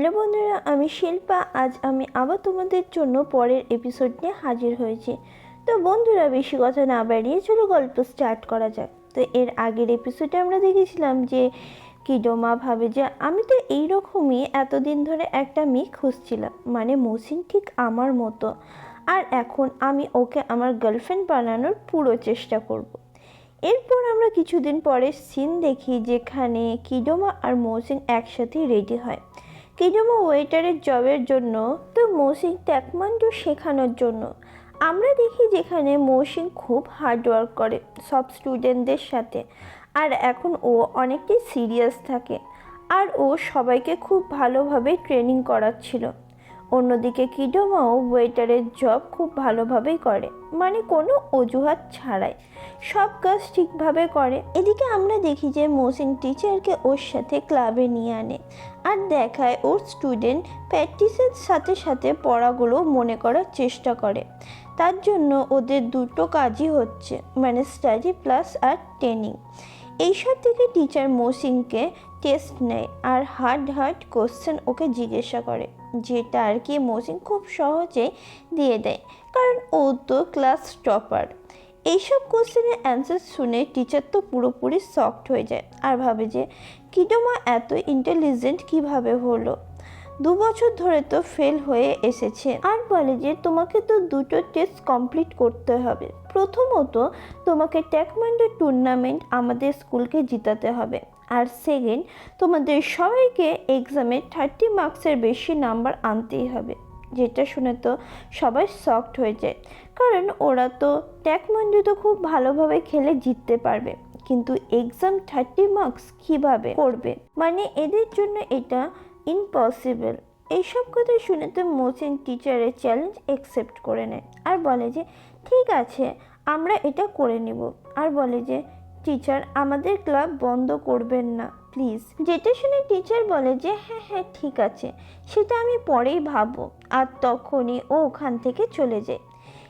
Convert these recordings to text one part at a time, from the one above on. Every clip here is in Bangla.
হ্যালো বন্ধুরা, আমি শিল্পা। আজ আমি আবার তোমাদের জন্য পরের এপিসোড নিয়ে হাজির হয়েছি। তো বন্ধুরা, বেশি কথা না বাড়িয়ে চলো গল্প স্টার্ট করা যাক। তো এর আগের এপিসোডে আমরা দেখেছিলাম যে, কিডোমা ভাবে যে আমি তো এইরকমই এতদিন ধরে একটা মেয়ে খুঁজছিলাম। মানে মৌসিন ঠিক আমার মতো। আর এখন আমি ওকে আমার গার্লফ্রেন্ড বানানোর পুরো চেষ্টা করব। এরপর আমরা কিছুদিন পরে সিন দেখি যেখানে কিডোমা আর মৌসিন একসাথে রেডি হয়। কিডোমা ওয়েটারের জবের জন্য তো মৌসিন ট্যাকমান্ডু শেখানোর জন্য। আমরা দেখি যেখানে মৌসিন খুব হার্ডওয়ার্ক করে, সব স্টুডেন্টদের সাথে। আর এখন ও অনেকটাই সিরিয়াস থাকে। আর ও সবাইকে খুব ভালোভাবে ট্রেনিং করাচ্ছিল। অন্যদিকে কিডোমাও ওয়েটারের জব খুব ভালোভাবেই করে মানে কোনো অজুহাত ছাড়াই। সব কাজ ঠিকভাবে করে। এদিকে আমরা দেখি যে মোসিন টিচারকে ওর সাথে ক্লাবে নিয়ে আনে আর দেখায় ওর স্টুডেন্ট প্র্যাকটিসের সাথে সাথে পড়াগুলো মনে করার চেষ্টা করে। তার জন্য ওদের দুটো কাজই হচ্ছে মানে স্টাডি প্লাস আর ট্রেনিং এইসব থেকে টিচার মৌসিনকে টেস্ট নেয় আর হার্ড হার্ড কোশ্চেন ওকে জিজ্ঞাসা করে, যেটা আর কি মৌসিন খুব সহজেই দিয়ে দেয়। কারণ ও তো ক্লাস টপার এইসব কোশ্চেনের অ্যান্সার শুনে টিচার তো পুরোপুরি সফট হয়ে যায় আর ভাবে যে, কিডোমা এত ইন্টেলিজেন্ট কীভাবে হলো? দু বছর ধরে তো ফেল হয়ে এসেছে। আর বলে যে, তোমাকে তো দুটো টেস্ট কমপ্লিট করতে হবে। প্রথমত তোমাকে ট্যাকমান্ডো টুর্নামেন্ট আমাদের স্কুলকে জিতাতে হবে। আর সেকেন্ড, তোমাদের সবাইকে এক্সামে থার্টি মার্কসের বেশি নাম্বার আনতেই হবে। যেটা শুনে তো সবাই শকড হয়ে যায়। কারণ ওরা তো ট্যাকমান্ডু তো খুব ভালোভাবে খেলে জিততে পারবে। কিন্তু এক্সাম থার্টি মার্কস কীভাবে করবে? মানে এদের জন্য এটা ইম্পসিবল এইসব কথা শুনে তো মোসিন টিচারের চ্যালেঞ্জ অ্যাকসেপ্ট করে নেয়। আর বলে যে, ঠিক আছে, আমরা এটা করে নিব। আর বলে যে টিচার আমাদের ক্লাব বন্ধ করবেন না প্লিজ যেটা শুনে টিচার বলে যে হ্যাঁ হ্যাঁ ঠিক আছে, সেটা আমি পরেই ভাববো, আর তখনই ও ওখান থেকে চলে যায়।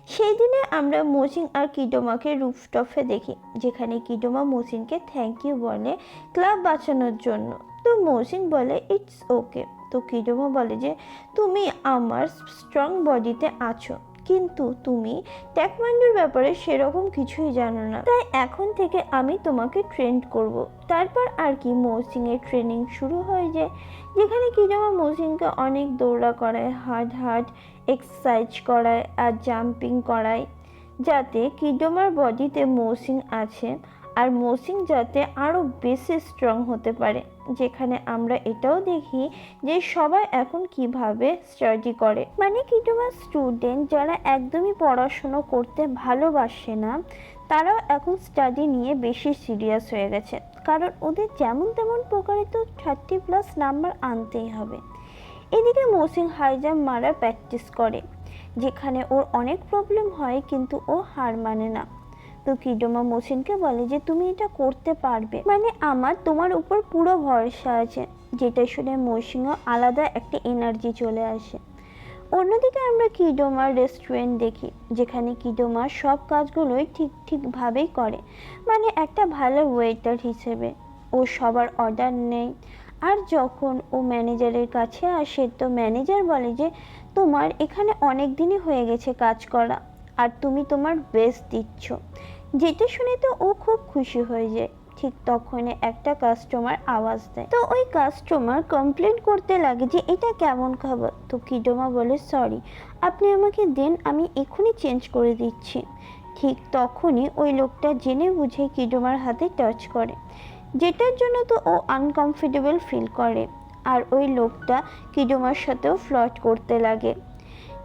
সেই দিনে আমরা মসিন আর কিডোমাকে রুফটপে দেখি, যেখানে কিডোমা মসিনকে থ্যাংক ইউ বলে ক্লাব বাঁচানোর জন্য। তো মৌসিন বলে ইটস ওকে তো কিডোমা বলে যে, তুমি আমার স্ট্রং বডিতে আছো। কিন্তু তুমি ট্যাকমান্ডুর ব্যাপারে সেরকম কিছুই জানো না। তাই এখন থেকে আমি তোমাকে ট্রেন্ড করব। তারপর আর কি মৌসিংয়ের ট্রেনিং শুরু হয়ে যায় যেখানে কি কিডোমা মৌসিংকে অনেক দৌড়া করায় হার্ড হার্ড এক্সারসাইজ করায় আর জাম্পিং করায়। যাতে কিডোমার বডিতে মৌসিং আছে। আর মৌসিং যাতে আরও বেশি স্ট্রং হতে পারে। যেখানে আমরা এটাও দেখি যে সবাই এখন কীভাবে স্টাডি করে। মানে কিটোমা স্টুডেন্ট যারা একদমই পড়াশুনো করতে ভালোবাসে না, তারাও এখন স্টাডি নিয়ে বেশি সিরিয়াস হয়ে গেছে। কারণ ওদের যেমন তেমন প্রকারে তো থার্টি প্লাস নাম্বার আনতেই হবে। এদিকে মৌসিং হাই জাম্প মারার প্র্যাকটিস করে, যেখানে ওর অনেক প্রবলেম হয় কিন্তু ও হার মানে না। তো কিডোমা মসিনকে বলে যে তুমি এটা করতে পারবে। মানে আমার তোমার উপর পুরো ভরসা আছে। যেটা শুনে মৌসিংও আলাদা একটা এনার্জি চলে আসে। অন্যদিকে আমরা কিডোমার রেস্টুরেন্ট দেখি, যেখানে কিডোমা সব কাজগুলোই ঠিক ঠিকভাবেই করে। মানে একটা ভালো ওয়েটার হিসেবে। ও সবার অর্ডার নেয়। আর যখন ও ম্যানেজারের কাছে আসে, তো ম্যানেজার বলে যে, তোমার এখানে অনেক দিনই হয়ে গেছে কাজ করা। আর তুমি তোমার বেস্ট দিচ্ছ। যেটা শুনে তো ও খুব খুশি হয়ে যায়। ঠিক তখনই একটা কাস্টমার আওয়াজ দেয়। তো ওই কাস্টমার কমপ্লেন করতে লাগে যে, এটা কেমন খাবার? তো কিডোমা বলে সরি আপনি আমাকে দেন, আমি এখনই চেঞ্জ করে দিচ্ছি। ঠিক তখনই ওই লোকটা জেনে বুঝে কিডোমার হাতে টাচ করে। যেটার জন্য তো ও আনকমফর্টেবল ফিল করে। আর ওই লোকটা কিডোমার সাথেও ফ্লট করতে লাগে।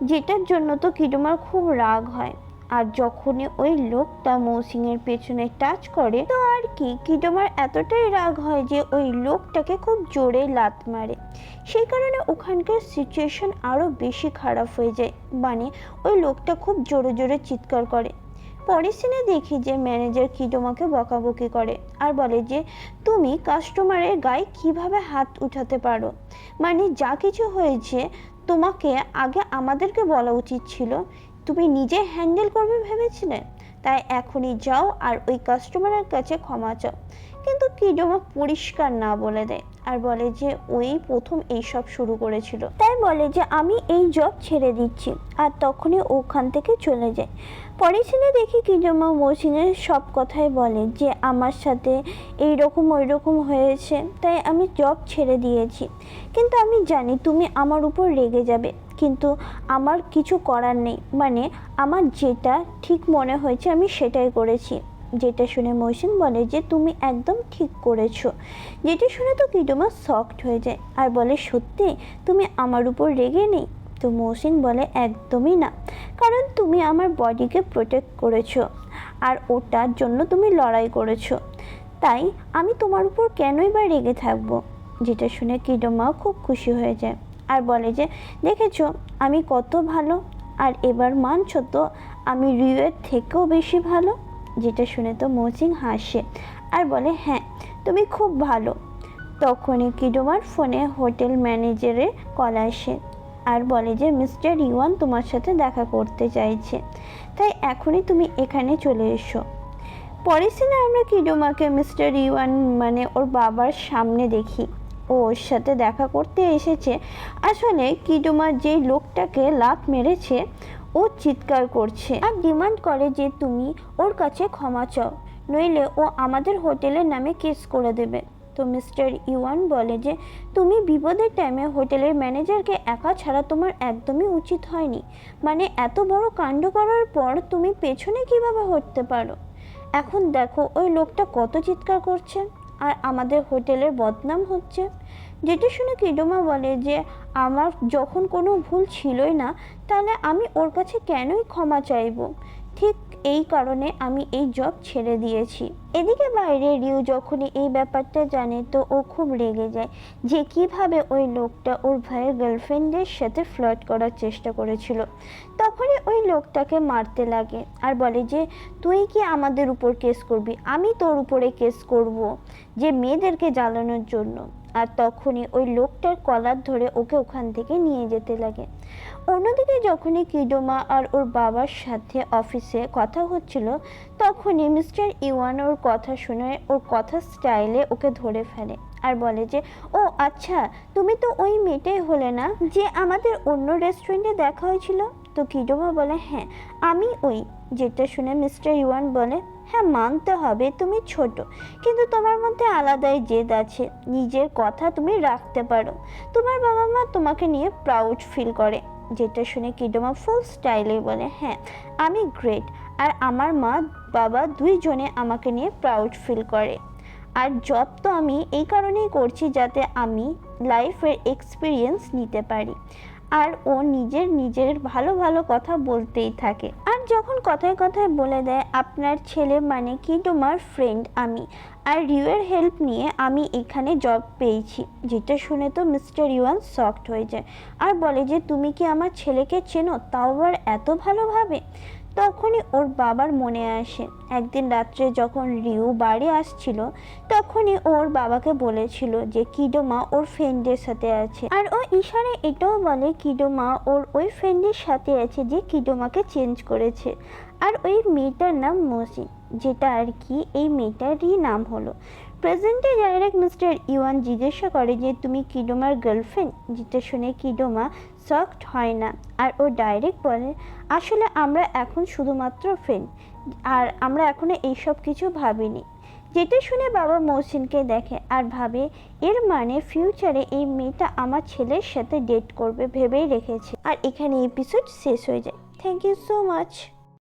যেটার জন্য তো কিডোমার খুব রাগ হয়। আর যখনই ওই লোকটা মৌসিংয়ের পেছনে টাচ করে, তো আর কি, কিডোমার এতটাই রাগ হয় যে ওই লোকটাকে খুব জোরে লাত মারে। সেই কারণে ওখানকার সিচুয়েশন আরও বেশি খারাপ হয়ে যায়। মানে ওই লোকটা খুব জোরে জোরে চিৎকার করে। পরের সিনে দেখি যে ম্যানেজার কিডোমাকে বকাবকি করে আর বলে যে, তুমি কাস্টমারের গায়ে কীভাবে হাত উঠাতে পারো? মানে যা কিছু হয়েছে তোমাকে আগে আমাদেরকে বলা উচিত ছিল, তুমি নিজে হ্যান্ডেল করবে ভেবেছিলে? তাই এখনই যাও আর ওই কাস্টমারের কাছে ক্ষমা চাও। কিন্তু কি কিডোমা পরিষ্কার না বলে দেয়। আর বলে যে, ওই প্রথম এইসব শুরু করেছিল। তাই বলে যে, আমি এই জব ছেড়ে দিচ্ছি। আর তখনই ওখান থেকে চলে যায়। পরে ছেলে দেখি কি জমা মৌসিনের সব কথাই বলে যে, আমার সাথে এই রকম ওই রকম হয়েছে, তাই আমি জব ছেড়ে দিয়েছি। কিন্তু আমি জানি তুমি আমার উপর রেগে যাবে। কিন্তু আমার কিছু করার নেই। মানে আমার যেটা ঠিক মনে হয়েছে আমি সেটাই করেছি। যেটা শুনে মহসিন বলে যে তুমি একদম ঠিক করেছ। যেটা শুনে তো কিডোমা শকড হয়ে যায় আর বলে, সত্যি? তুমি আমার উপর রেগে নেই? তো মহসিন বলে, একদমই না। কারণ তুমি আমার বডিকে প্রোটেক্ট করেছ আর ওটার জন্য তুমি লড়াই করেছ। তাই আমি তোমার উপর কেনই বা রেগে থাকব? যেটা শুনে কিডোমাও খুব খুশি হয়ে যায় আর বলে যে, দেখেছ, আমি কত ভালো আর এবার মানছ তো, আমি রিউয়ের থেকেও বেশি ভালো? যেটা শুনে তো মৌসিং হাসে আর বলে হ্যাঁ তুমি খুব ভালো। তখনই কিডোমার ফোনে হোটেল ম্যানেজারের কল আসে আর বলে যে, মিস্টার ইওয়ান তোমার সাথে দেখা করতে চাইছে, তাই এখনই তুমি এখানে চলে এসো। পরের সিনে আমরা কিডোমাকে মিস্টার ইওয়ান মানে ওর বাবার সামনে দেখি। ও ওর সাথে দেখা করতে এসেছে। আসলে কিডোমা যেই লোকটাকে লাত মেরেছে ও চিৎকার করছে আর ডিমান্ড করে যে তুমি ওর কাছে ক্ষমা চাও, নইলে ও আমাদের হোটেলের নামে কেস করে দেবে। তো মিস্টার ইওয়ান বলে যে, তুমি বিপদের টাইমে হোটেলের ম্যানেজারকে একা ছাড়া তোমার একদমই উচিত হয়নি। মানে এত বড় কাণ্ড করার পর তুমি পেছনে কীভাবে হটতে পারো? এখন দেখো ওই লোকটা কত চিৎকার করছে। আর আমাদের হোটেলের বদনাম হচ্ছে। যেটা শুনে কিডোমা বলে যে আমার যখন কোনো ভুল ছিলই না, তাহলে আমি ওর কাছে কেনই ক্ষমা চাইব? ঠিক এই কারণে আমি এই জব ছেড়ে দিয়েছি। এদিকে বাইরে রিউ যখনই এই ব্যাপারটা জানে, তো ও খুব রেগে যায়। যে কীভাবে ওই লোকটা ওর ভাইয়ের গার্লফ্রেন্ডের সাথে ফ্লার্ট করার চেষ্টা করেছিল। তখনই ওই লোকটাকে মারতে লাগে আর বলে যে, তুই কি আমাদের উপর কেস করবি? আমি তোর উপরে কেস করব যে মেয়েদেরকে জ্বালানোর জন্য। আর তখনই ওই লোকটার কলার ধরে ওকে ওখান থেকে নিয়ে যেতে লাগে। অন্যদিকে যখনই কিডোমা আর ওর বাবার সাথে অফিসে কথা হচ্ছিল, তখনই মিস্টার ইওয়ান ওর কথা শুনে ওর কথা স্টাইলে ওকে ধরে ফেলে আর বলে যে, ও আচ্ছা তুমি তো ওই মেয়েটাই হলে না যে আমাদের অন্য রেস্টুরেন্টে দেখা হয়েছিল? তো কিডোমা বলে হ্যাঁ আমি ওই, যেটা শুনে মিস্টার ইওয়ান বলে হ্যাঁ মানতে হবে, তুমি ছোট। কিন্তু তোমার মধ্যে আলাদাই জেদ আছে। নিজের কথা তুমি রাখতে পারো। তোমার বাবা মা তোমাকে নিয়ে প্রাউড ফিল করে। যেটা শুনে কিডোমা ফুল স্টাইলে বলে হ্যাঁ আমি গ্রেট আর আমার মা, বাবা দুইজনে আমাকে নিয়ে প্রাউড ফিল করে। আর জব তো আমি এই কারণেই করছি যাতে আমি লাইফের এক্সপিরিয়েন্স নিতে পারি। আর ও নিজের নিজের ভালো ভালো কথা বলতেই থাকে। যখন কথায় কথায় বলে দেয়, আপনার ছেলে মানে কি? তোমার ফ্রেন্ড আমি। আর রিউয়ের হেল্প নিয়ে আমি এখানে জব পেয়েছি, যেটা শুনে তো মিস্টার ইউয়ান সফট হয়ে যায়। আর বলে যে, তুমি কি আমার ছেলেকে চেনো? তাও আবার এত ভালোভাবে? তখনই ওর বাবার মনে আসে। একদিন রাত্রে যখন রিউ বাড়ি আসছিল, তখনই ওর বাবাকে বলেছিল যে কিডোমা ওর ফ্রেন্ডের সাথে আছে। আর ও ইশারে এটাও বলে কিডোমা ওর ওই ফ্রেন্ডের সাথে আছে যে কিডোমাকে চেঞ্জ করেছে। আর ওই মেয়েটার নাম মসি, যেটা আর কি এই মেয়েটারই নাম হলো। প্রেজেন্টে ডাইরেক্ট মিস্টার ইওয়ান জিজ্ঞাসা করে যে, তুমি কিডোমার গার্লফ্রেন্ড যেটা শুনে কিডোমা শকড হয় না। আর ও ডাইরেক্ট বলে, আসলে আমরা এখন শুধুমাত্র ফ্রেন্ড আর আমরা এখনও এইসব কিছু ভাবিনি। যেটা শুনে বাবা মৌসিনকে দেখে আর ভাবে, এর মানে ফিউচারে এই মেয়েটা আমার ছেলের সাথে ডেট করবে, ভেবেই রেখেছে। আর এখানে এপিসোড শেষ হয়ে যায়। Thank you so much